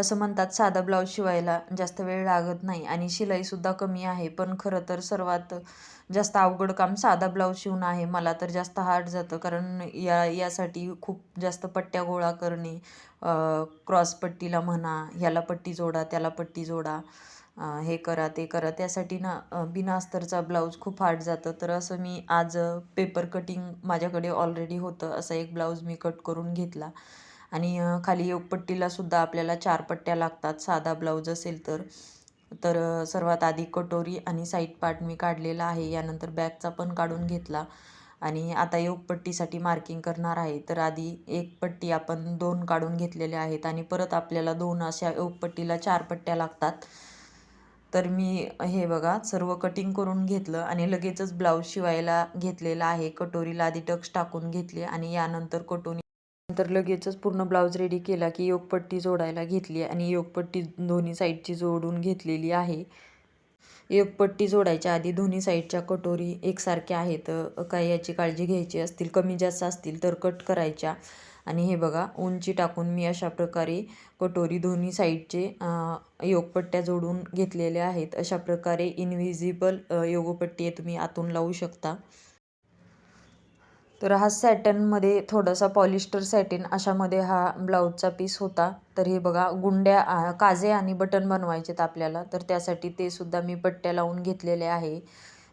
असं म्हणतात साधा ब्लाऊज शिवायला जास्त वेळ लागत नाही आणि शिलाईसुद्धा कमी आहे. पण खरं तर सर्वात जास्त अवघड काम साधा ब्लाऊज शिवणं आहे. मला तर जास्त हार्ड जातं कारण या यासाठी खूप जास्त पट्ट्या गोळा करणे क्रॉस पट्टीला म्हणा ह्याला पट्टी जोडा त्याला पट्टी जोडा हे करा ते करा त्यासाठी ना बिना अस्तरचा ब्लाऊज खूप हार्ड जातं. तर असं मी आज पेपर कटिंग माझ्याकडे ऑलरेडी होतं असा एक ब्लाऊज मी कट करून घेतला. आणि खाली योगपट्टीला सुद्धा आपल्याला चार पट्ट्या लागतात. साधा ब्लाऊज असेल तर तर सर्वात आधी कटोरी आणि साईड पार्ट मी काढलेला आहे. यानंतर बॅगचा पण काढून घेतला. आणि आता योगपट्टीसाठी मार्किंग करणार आहे. तर आधी एक पट्टी आपण दोन काढून घेतलेल्या आहेत आणि परत आपल्याला दोन अशा योगपट्टीला चार पट्ट्या लागतात. तर मी हे बघा सर्व कटिंग करून घेतलं आणि लगेचच ब्लाऊज शिवायला घेतलेला आहे. कटोरीला आधी टक्स टाकून घेतले आणि यानंतर कटोरी नंतर लगेचच पूर्ण ब्लाऊज रेडी केला की योगपट्टी जोडायला घेतली आणि योगपट्टी दोन्ही साईडची जोडून घेतलेली आहे. योगपट्टी जोडायच्या आधी दोन्ही साईडच्या कटोरी एकसारख्या आहेत. काय याची काळजी घ्यायची असतील कमी जास्त असतील तर कट करायच्या. आणि हे बघा उंची टाकून मी अशा प्रकारे कटोरी दोन्ही साईडचे योगपट्ट्या जोडून घेतलेल्या आहेत. अशा प्रकारे इनव्हिजिबल योगपट्टी आहे तुम्ही आतून लावू शकता. तर हा सॅटनमध्ये थोडासा पॉलिस्टर सॅटिन अशामध्ये हा ब्लाऊजचा पीस होता. तर हे बघा गुंड्या काजे आणि बटन बनवायचेत आपल्याला. तर त्यासाठी ते सुद्धा मी पट्ट्या लावून घेतलेले आहे.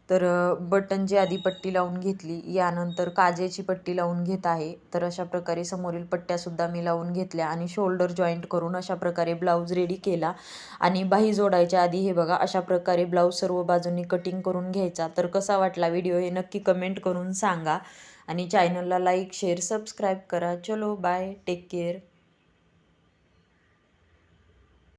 तर बटनची आधी पट्टी लावून घेतली यानंतर काजेची पट्टी लावून घेत आहे. तर अशा प्रकारे समोरील पट्ट्यासुद्धा मी लावून घेतल्या आणि शोल्डर जॉईंट करून अशा प्रकारे ब्लाऊज रेडी केला. आणि बाही जोडायच्या आधी हे बघा अशा प्रकारे ब्लाऊज सर्व बाजूंनी कटिंग करून घ्यायचा. तर कसा वाटला व्हिडिओ हे नक्की कमेंट करून सांगा. आणि चॅनलला लाईक शेअर सबस्क्राईब करा. चलो बाय. Take care.